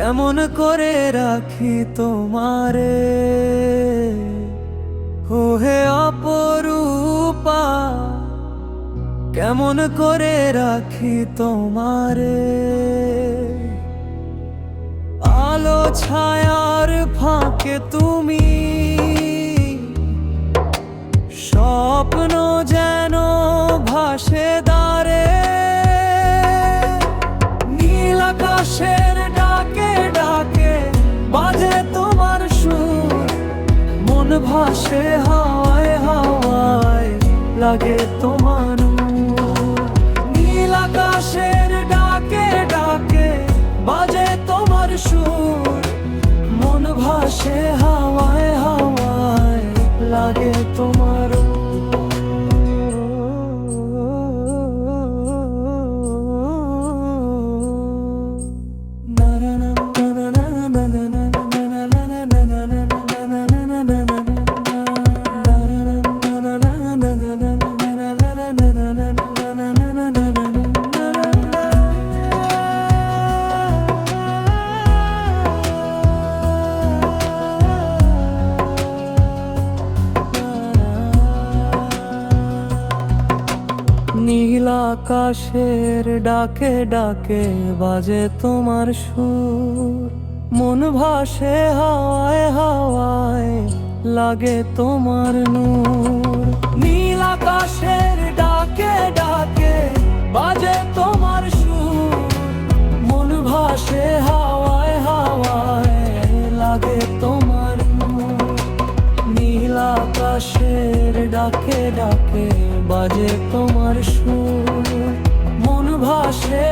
কেমন করে রাখি তোমারে? ও হে অপরূপা, কেমন করে রাখি তোমারে? আলো ছায়ার ফাঁকে তুমি, স্বপ্ন ভাসে হাওয়ায় হাওয়ায় লাগে তোমার নীল আকাশের ডাকে ডাকে বাজে তোমার সুর। মন ভাসে হাওয়ায় হাওয়ায় লাগে তোমার নূর। নীল আকাশের ডাকে ডাকে বাজে তোমার সুর। মন ভাসে হাওয়ায় হাওয়ায় লাগে তোমার নূর। নীল আকাশের ডাকে ডাকে বাজে তোমার সুর। মন ভাসে